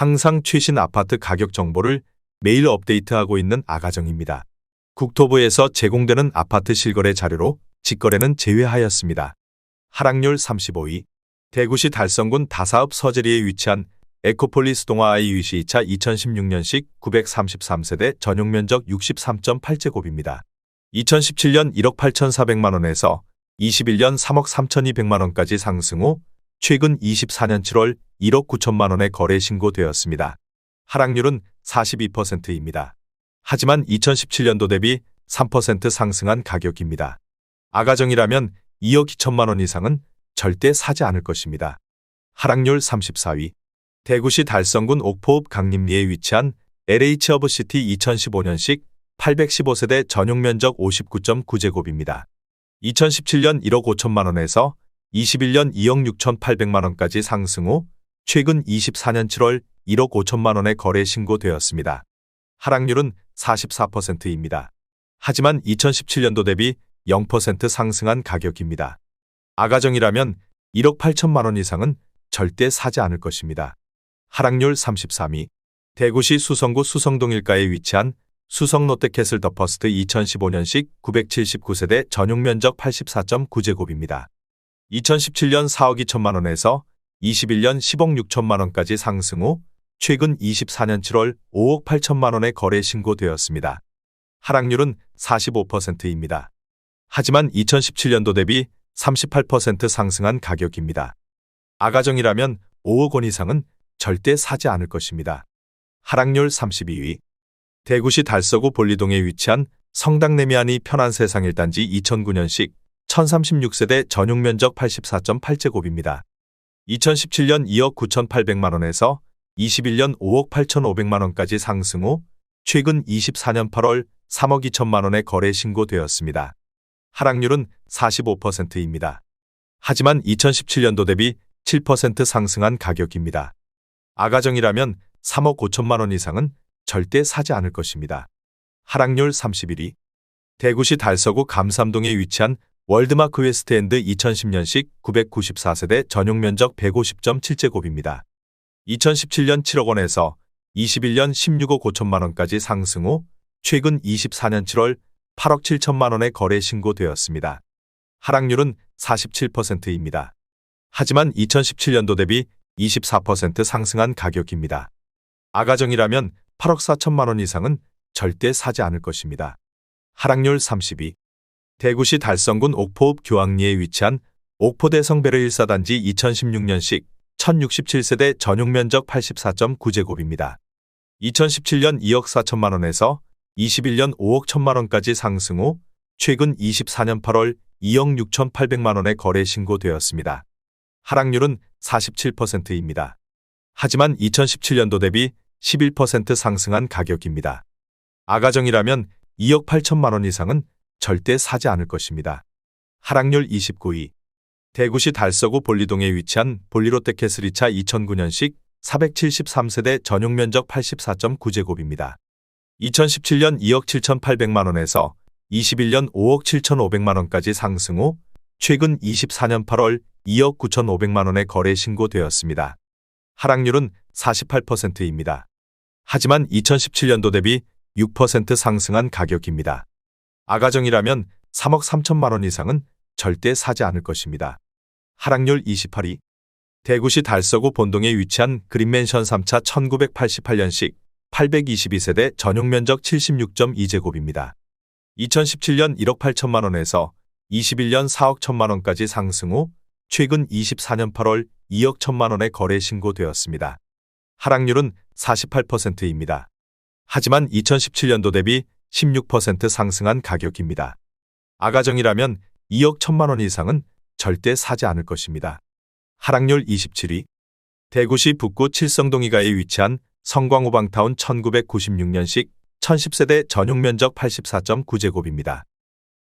항상 최신 아파트 가격 정보를 매일 업데이트하고 있는 아가정입니다. 국토부에서 제공되는 아파트 실거래 자료로 직거래는 제외하였습니다. 하락률 35위 대구시 달성군 다사읍 서재리에 위치한 에코폴리스 동화 아이유시 2차 2016년식 933세대 전용면적 63.8제곱입니다. 2017년 1억 8,400만 원에서 21년 3억 3,200만 원까지 상승 후 최근 24년 7월 1억 9천만 원에 거래 신고되었습니다. 하락률은 42%입니다. 하지만 2017년도 대비 3% 상승한 가격입니다. 아가정이라면 2억 2천만 원 이상은 절대 사지 않을 것입니다. 하락률 34위 대구시 달성군 옥포읍 강림리에 위치한 LH 허브시티 2015년식 815세대 전용면적 59.9제곱입니다. 2017년 1억 5천만 원에서 21년 2억 6천 8백만 원까지 상승 후 최근 24년 7월 1억 5천만 원에 거래 신고되었습니다. 하락률은 44%입니다. 하지만 2017년도 대비 0% 상승한 가격입니다. 아가정이라면 1억 8천만 원 이상은 절대 사지 않을 것입니다. 하락률 33위 대구시 수성구 수성동 일가에 위치한 수성 롯데캐슬 더 퍼스트 2015년식 979세대 전용 면적 84.9제곱입니다. 2017년 4억 2천만 원에서 21년 10억 6천만 원까지 상승 후 최근 24년 7월 5억 8천만 원에 거래 신고되었습니다. 하락률은 45%입니다. 하지만 2017년도 대비 38% 상승한 가격입니다. 아가정이라면 5억 원 이상은 절대 사지 않을 것입니다. 하락률 32위 대구시 달서구 볼리동에 위치한 성당내미안이 편한 세상 1단지 2009년식 1036세대 전용 면적 84.8제곱입니다. 2017년 2억 9,800만 원에서 21년 5억 8,500만 원까지 상승 후 최근 24년 8월 3억 2천만 원에 거래 신고되었습니다. 하락률은 45%입니다. 하지만 2017년도 대비 7% 상승한 가격입니다. 아가정이라면 3억 5천만 원 이상은 절대 사지 않을 것입니다. 하락률 31위 대구시 달서구 감삼동에 위치한 월드마크 웨스트엔드 2010년식 994세대 전용 면적 150.7제곱입니다. 2017년 7억 원에서 21년 16억 5천만 원까지 상승 후 최근 24년 7월 8억 7천만 원에 거래 신고되었습니다. 하락률은 47%입니다. 하지만 2017년도 대비 24% 상승한 가격입니다. 아가정이라면 8억 4천만 원 이상은 절대 사지 않을 것입니다. 하락률 32. 대구시 달성군 옥포읍 교황리에 위치한 옥포대 성베르 1사단지 2016년식 1067세대 전용 면적 84.9제곱입니다. 2017년 2억 4천만 원에서 21년 5억 1천만 원까지 상승 후 최근 24년 8월 2억 6천8백만 원에 거래 신고되었습니다. 하락률은 47%입니다. 하지만 2017년도 대비 11% 상승한 가격입니다. 아가정이라면 2억 8천만 원 이상은 절대 사지 않을 것입니다. 하락률 29위 대구시 달서구 볼리동에 위치한 볼리롯데캐슬 2차 2009년식 473세대 전용 면적 84.9제곱입니다. 2017년 2억 7,800만 원에서 21년 5억 7,500만 원까지 상승 후 최근 24년 8월 2억 9,500만 원에 거래 신고되었습니다. 하락률은 48%입니다. 하지만 2017년도 대비 6% 상승한 가격입니다. 아가정이라면 3억 3천만 원 이상은 절대 사지 않을 것입니다. 하락률 28위 대구시 달서구 본동에 위치한 그린맨션 3차 1988년식 822세대 전용 면적 76.2제곱입니다. 2017년 1억 8천만 원에서 21년 4억 1천만 원까지 상승 후 최근 24년 8월 2억 1천만 원에 거래 신고되었습니다. 하락률은 48%입니다. 하지만 2017년도 대비 16% 상승한 가격입니다. 아가정이라면 2억 1천만 원 이상은 절대 사지 않을 것입니다. 하락률 27위 대구시 북구 칠성동이가에 위치한 성광호방타운 1996년식 1010세대 전용 면적 84.9제곱입니다.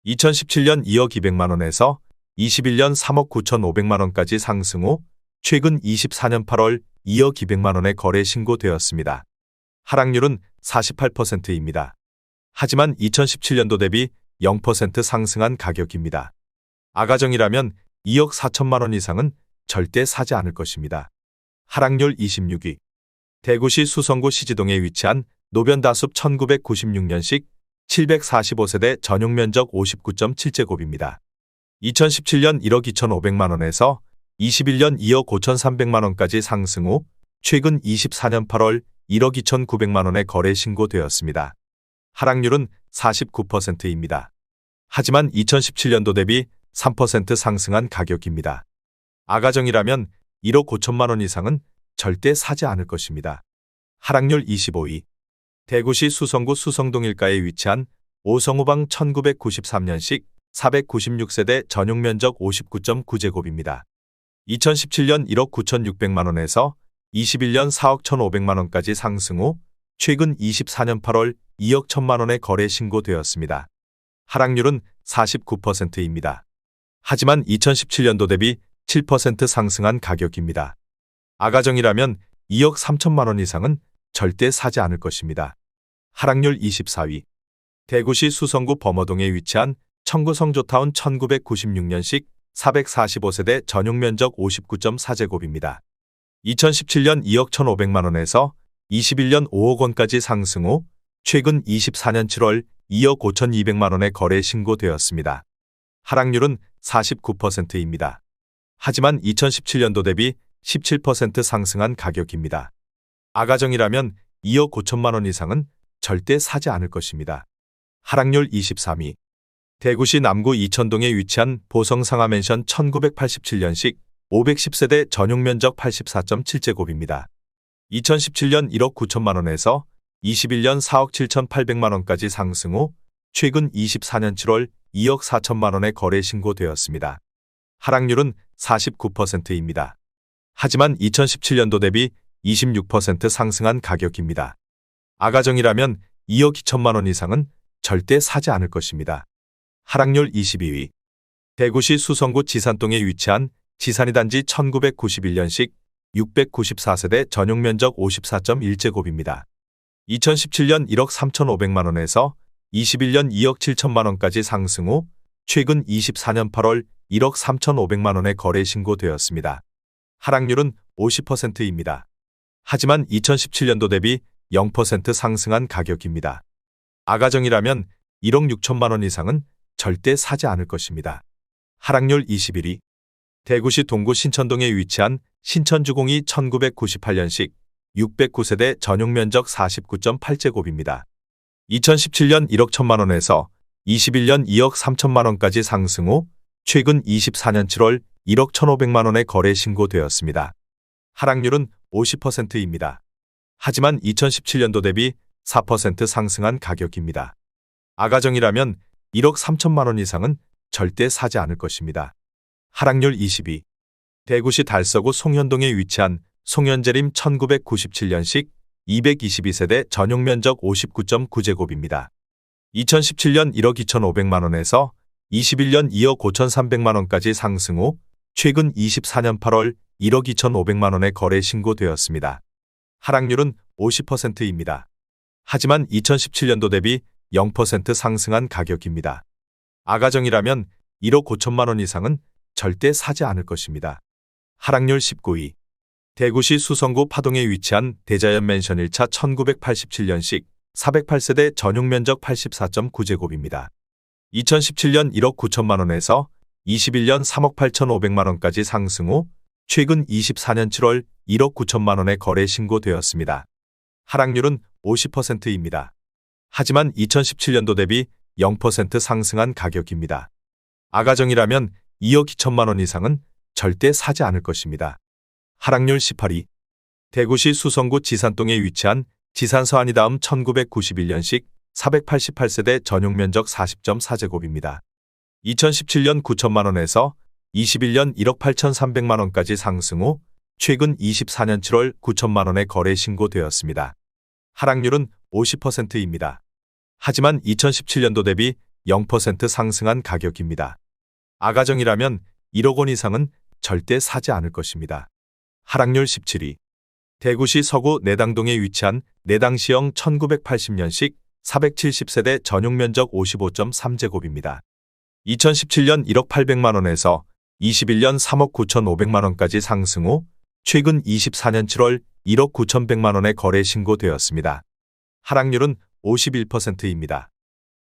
2017년 2억 200만 원에서 21년 3억 9천5백만 원까지 상승 후 최근 24년 8월 2억 200만 원에 거래 신고되었습니다. 하락률은 48%입니다. 하지만 2017년도 대비 0% 상승한 가격입니다. 아가정이라면 2억 4천만 원 이상은 절대 사지 않을 것입니다. 하락률 26위 대구시 수성구 시지동에 위치한 노변다숲 1996년식 745세대 전용 면적 59.7제곱입니다. 2017년 1억 2,500만 원에서 21년 2억 5,300만 원까지 상승 후 최근 24년 8월 1억 2,900만 원에 거래 신고되었습니다. 하락률은 49%입니다. 하지만 2017년도 대비 3% 상승한 가격입니다. 아가정이라면 1억 5천만 원 이상은 절대 사지 않을 것입니다. 하락률 25위. 대구시 수성구 수성동 일가에 위치한 오성우방 1993년식 496세대 전용 면적 59.9제곱입니다. 2017년 1억 9,600만 원에서 21년 4억 1,500만 원까지 상승 후 최근 24년 8월 2억 1천만 원에 거래 신고되었습니다. 하락률은 49%입니다. 하지만 2017년도 대비 7% 상승한 가격입니다. 아가정이라면 2억 3천만 원 이상은 절대 사지 않을 것입니다. 하락률 24위. 대구시 수성구 범어동에 위치한 청구성조타운 1996년식 445세대 전용 면적 59.4제곱입니다. 2017년 2억 1,500만 원에서 21년 5억 원까지 상승 후 최근 24년 7월 2억 5,200만 원에 거래 신고되었습니다. 하락률은 49%입니다. 하지만 2017년도 대비 17% 상승한 가격입니다. 아가정이라면 2억 5천만 원 이상은 절대 사지 않을 것입니다. 하락률 23위. 대구시 남구 이천동에 위치한 보성 상하맨션 1987년식 510세대 전용 면적 84.7제곱입니다. 2017년 1억 9천만 원에서 21년 4억 7천8백만 원까지 상승 후 최근 24년 7월 2억 4천만 원에 거래 신고되었습니다. 하락률은 49%입니다. 하지만 2017년도 대비 26% 상승한 가격입니다. 아가정이라면 2억 2천만 원 이상은 절대 사지 않을 것입니다. 하락률 22위. 대구시 수성구 지산동에 위치한 지산이 단지 1991년식 694세대 전용 면적 54.1제곱입니다. 2017년 1억 3,500만 원에서 21년 2억 7천만 원까지 상승 후 최근 24년 8월 1억 3,500만 원에 거래 신고되었습니다. 하락률은 50%입니다. 하지만 2017년도 대비 0% 상승한 가격입니다. 아가정이라면 1억 6천만 원 이상은 절대 사지 않을 것입니다. 하락률 21위. 대구시 동구 신천동에 위치한 신천주공이 1998년식 609세대 전용 면적 49.8제곱입니다. 2017년 1억 1천만 원에서 21년 2억 3천만 원까지 상승 후 최근 24년 7월 1억 1,500만 원에 거래 신고되었습니다. 하락률은 50%입니다. 하지만 2017년도 대비 4% 상승한 가격입니다. 아가정이라면 1억 3천만 원 이상은 절대 사지 않을 것입니다. 하락률 22. 대구시 달서구 송현동에 위치한 송현재림 1997년식 222세대 전용 면적 59.9제곱입니다. 2017년 1억 2,500만 원에서 21년 2억 5,300만 원까지 상승 후 최근 24년 8월 1억 2,500만 원에 거래 신고되었습니다. 하락률은 50%입니다. 하지만 2017년도 대비 0% 상승한 가격입니다. 아가정이라면 1억 5천만 원 이상은 절대 사지 않을 것입니다. 하락률 19위. 대구시 수성구 파동에 위치한 대자연 맨션 1차 1987년식 408세대 전용 면적 84.9제곱입니다. 2017년 1억 9천만 원에서 21년 3억 8천5백만 원까지 상승 후 최근 24년 7월 1억 9천만 원에 거래 신고되었습니다. 하락률은 50%입니다. 하지만 2017년도 대비 0% 상승한 가격입니다. 아가정이라면 2억 2천만 원 이상은 절대 사지 않을 것입니다. 하락률 18위. 대구시 수성구 지산동에 위치한 지산서안이 다음 1991년식 488세대 전용 면적 40.4제곱입니다. 2017년 9천만 원에서 21년 1억 8천3백만 원까지 상승 후 최근 24년 7월 9천만 원에 거래 신고되었습니다. 하락률은 50%입니다. 하지만 2017년도 대비 0% 상승한 가격입니다. 아가정이라면 1억 원 이상은 절대 사지 않을 것입니다. 하락률 17위. 대구시 서구 내당동에 위치한 내당시형 1980년식 470세대 전용 면적 55.3제곱입니다. 2017년 1억 800만 원에서 21년 3억 9천5백만 원까지 상승 후 최근 24년 7월 1억 9,100만 원의 거래 신고되었습니다. 하락률은 51%입니다.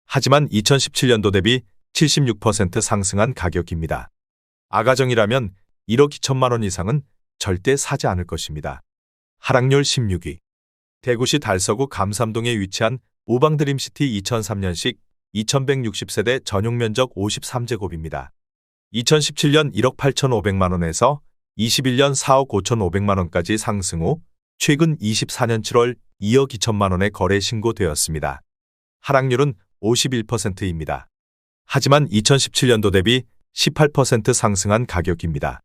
하지만 2017년도 대비 76% 상승한 가격입니다. 아가정이라면 1억 2천만 원 이상은 절대 사지 않을 것입니다. 하락률 16위. 대구시 달서구 감삼동에 위치한 우방드림시티 2003년식 2160세대 전용 면적 53제곱입니다. 2017년 1억 8,500만 원에서 21년 4억 5,500만 원까지 상승 후 최근 24년 7월 2억 2천만 원의 거래 신고되었습니다. 하락률은 51%입니다. 하지만 2017년도 대비 18% 상승한 가격입니다.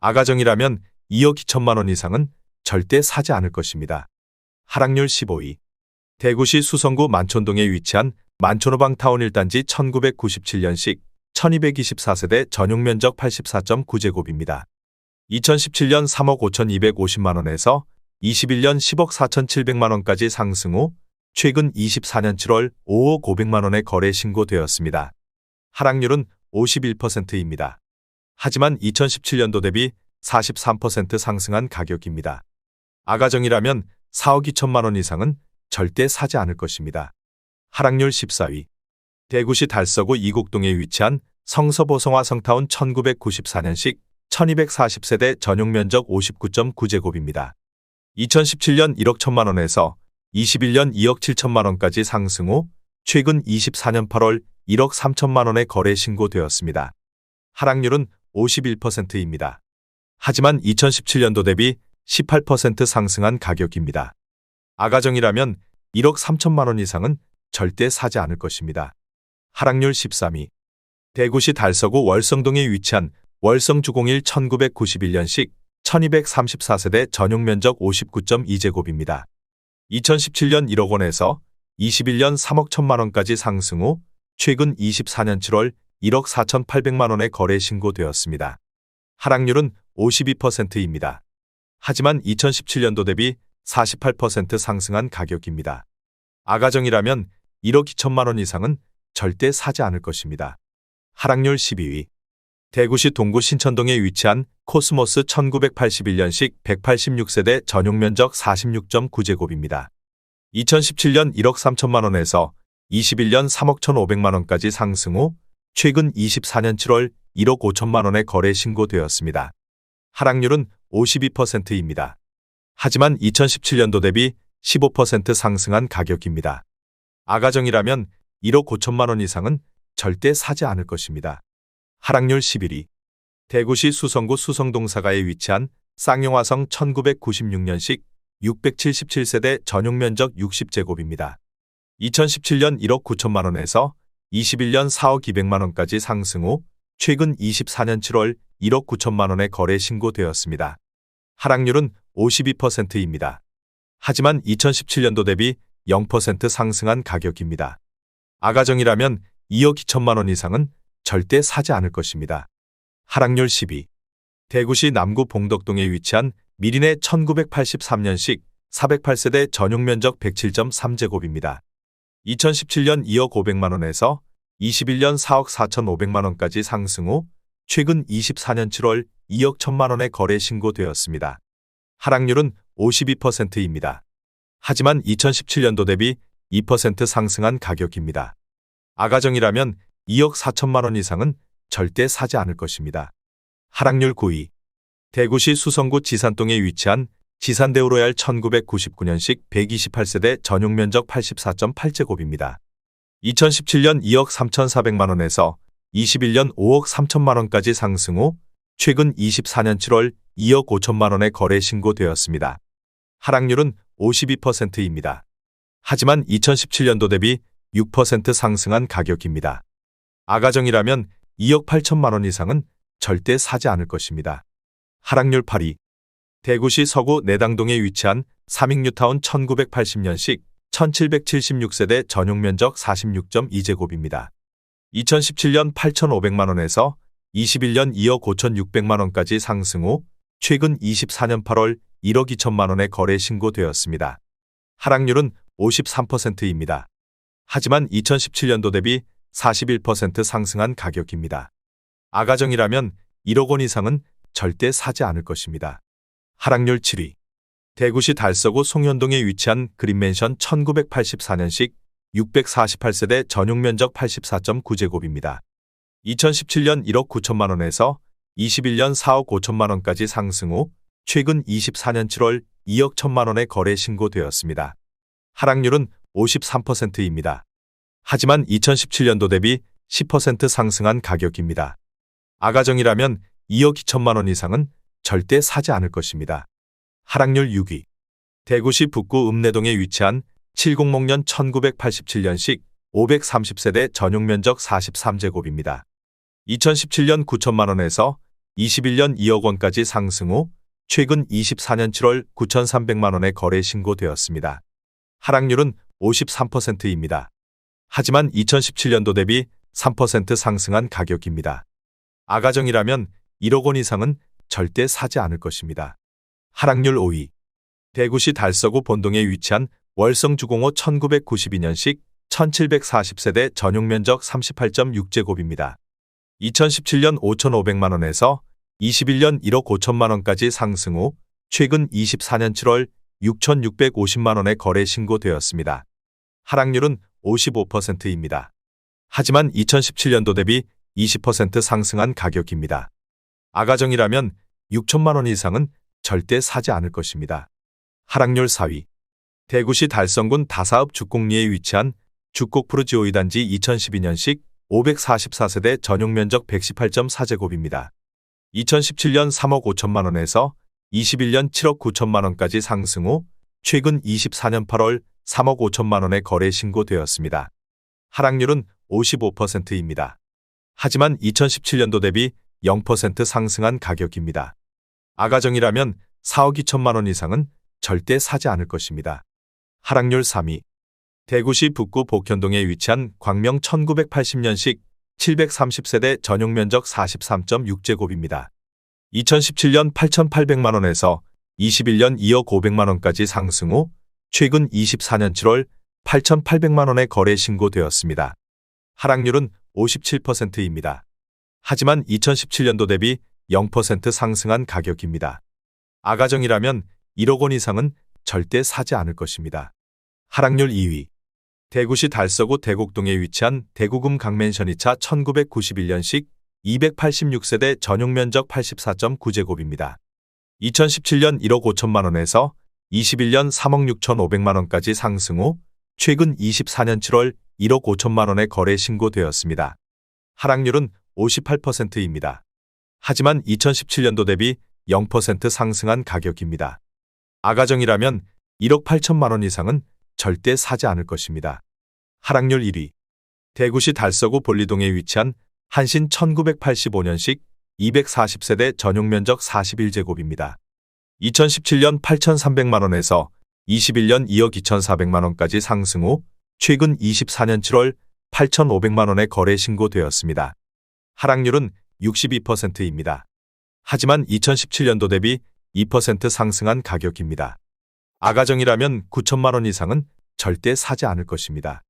아가정이라면 2억 2천만 원 이상은 절대 사지 않을 것입니다. 하락률 15위. 대구시 수성구 만촌동에 위치한 만촌호방 타운 1단지 1997년식 1224세대 전용 면적 84.9제곱입니다. 2017년 3억 5,250만 원에서 21년 10억 4,700만 원까지 상승 후 최근 24년 7월 5억 500만 원의 거래 신고되었습니다. 하락률은 51%입니다. 하지만 2017년도 대비 43% 상승한 가격입니다. 아가정이라면 4억 2천만 원 이상은 절대 사지 않을 것입니다. 하락률 14위. 대구시 달서구 이곡동에 위치한 성서보성화 성타운 1994년식 1240세대 전용 면적 59.9제곱입니다. 2017년 1억 1천만 원에서 21년 2억 7천만 원까지 상승 후 최근 24년 8월 1억 3천만 원의 거래 신고되었습니다. 하락률은 51%입니다. 하지만 2017년도 대비 18% 상승한 가격입니다. 아가정이라면 1억 3천만 원 이상은 절대 사지 않을 것입니다. 하락률 13위. 대구시 달서구 월성동에 위치한 월성주공일 1991년식 1234세대 전용 면적 59.2제곱입니다. 2017년 1억 원에서 21년 3억 1천만 원까지 상승 후 최근 24년 7월 1억 4,800만 원의 거래 신고되었습니다. 하락률은 52%입니다. 하지만 2017년도 대비 48% 상승한 가격입니다. 아가정이라면 1억 2천만 원 이상은 절대 사지 않을 것입니다. 하락률 12위. 대구시 동구 신천동에 위치한 코스모스 1981년식 186세대 전용 면적 46.9제곱입니다. 2017년 1억 3천만 원에서 21년 3억 1,500만 원까지 상승 후 최근 24년 7월 1억 5천만 원의 거래 신고되었습니다. 하락률은 52%입니다. 하지만 2017년도 대비 15% 상승한 가격입니다. 아가정이라면 1억 5천만 원 이상은 절대 사지 않을 것입니다. 하락률 11위. 대구시 수성구 수성동사가에 위치한 쌍용화성 1996년식 677세대 전용 면적 60제곱입니다. 2017년 1억 9천만 원에서 21년 4억 200만 원까지 상승 후 최근 24년 7월 1억 9천만 원의 거래 신고되었습니다. 하락률은 52%입니다. 하지만 2017년도 대비 0% 상승한 가격입니다. 아가정이라면 2억 2천만 원 이상은 절대 사지 않을 것입니다. 하락률 12. 대구시 남구 봉덕동에 위치한 미린의 1983년식 408세대 전용 면적 107.3제곱입니다. 2017년 2억 500만 원에서 21년 4억 4,500만 원까지 상승 후 최근 24년 7월 2억 1천만 원의 거래 신고되었습니다. 하락률은 52%입니다. 하지만 2017년도 대비 2% 상승한 가격입니다. 아가정이라면 2억 4천만 원 이상은 절대 사지 않을 것입니다. 하락률 9위. 대구시 수성구 지산동에 위치한 지산대우로얄 1999년식 128세대 전용 면적 84.8제곱입니다. 2017년 2억 3,400만 원에서 21년 5억 3천만 원까지 상승 후 최근 24년 7월 2억 5천만 원의 거래 신고되었습니다. 하락률은 52%입니다. 하지만 2017년도 대비 6% 상승한 가격입니다. 아가정이라면 2억 8천만 원 이상은 절대 사지 않을 것입니다. 하락률 8위. 대구시 서구 내당동에 위치한 삼익뉴타운 1980년식 1776세대 전용 면적 46.2제곱입니다. 2017년 8,500만 원에서 21년 2억 5,600만 원까지 상승 후 최근 24년 8월 1억 2천만 원의 거래 신고되었습니다. 하락률은 53%입니다. 하지만 2017년도 대비 41% 상승한 가격입니다. 아가정이라면 1억 원 이상은 절대 사지 않을 것입니다. 하락률 7위. 대구시 달서구 송현동에 위치한 그린맨션 1984년식 648세대 전용 면적 84.9제곱입니다. 2017년 1억 9천만 원에서 21년 4억 5천만 원까지 상승 후 최근 24년 7월 2억 1천만 원의 거래 신고되었습니다. 하락률은 53%입니다. 하지만 2017년도 대비 10% 상승한 가격입니다. 아가정이라면 2억 2천만 원 이상은 절대 사지 않을 것입니다. 하락률 6위. 대구시 북구 읍내동에 위치한 706년 1987년식 530세대 전용 면적 43제곱입니다. 2017년 9천만 원에서 21년 2억 원까지 상승 후 최근 24년 7월 9,300만 원에 거래 신고되었습니다. 하락률은 53%입니다. 하지만 2017년도 대비 3% 상승한 가격입니다. 아가정이라면 1억 원 이상은 절대 사지 않을 것입니다. 하락률 5위. 대구시 달서구 본동에 위치한 월성주공호 1992년식 1740세대 전용 면적 38.6제곱입니다. 2017년 5,500만 원에서 21년 1억 5천만 원까지 상승 후 최근 24년 7월 6,650만 원에 거래 신고되었습니다. 하락률은 55%입니다. 하지만 2017년도 대비 20% 상승한 가격입니다. 아가정이라면 6천만 원 이상은 절대 사지 않을 것입니다. 하락률 4위. 대구시 달성군 다사읍 죽곡리에 위치한 죽곡프루지오이 단지 2012년식 544세대 전용 면적 118.4제곱입니다. 2017년 3억 5천만 원에서 21년 7억 9천만 원까지 상승 후 최근 24년 8월 3억 5천만 원에 거래 신고되었습니다. 하락률은 55%입니다. 하지만 2017년도 대비 0% 상승한 가격입니다. 아가정이라면 4억 2천만 원 이상은 절대 사지 않을 것입니다. 하락률 3위. 대구시 북구 복현동에 위치한 광명 1980년식 730세대 전용 면적 43.6제곱입니다. 2017년 8,800만 원에서 21년 2억 500만 원까지 상승 후 최근 24년 7월 8,800만 원에 거래 신고되었습니다. 하락률은 57%입니다. 하지만 2017년도 대비 0% 상승한 가격입니다. 아가정이라면 1억 원 이상은 절대 사지 않을 것입니다. 하락률 2위. 대구시 달서구 대곡동에 위치한 대구금 강맨션 2차 1991년식 286세대 전용 면적 84.9제곱입니다. 2017년 1억 5천만 원에서 21년 3억 6천5백만 원까지 상승 후 최근 24년 7월 1억 5천만 원에 거래 신고되었습니다. 하락률은 58%입니다. 하지만 2017년도 대비 0% 상승한 가격입니다. 아가정이라면 1억 8천만 원 이상은 절대 사지 않을 것입니다. 하락률 1위. 대구시 달서구 볼리동에 위치한 한신 1985년식 240세대 전용 면적 41제곱입니다. 2017년 8,300만 원에서 21년 2억 2,400만 원까지 상승 후 최근 24년 7월 8,500만 원에 거래 신고되었습니다. 하락률은 62%입니다. 하지만 2017년도 대비 2% 상승한 가격입니다. 아가정이라면 9천만 원 이상은 절대 사지 않을 것입니다.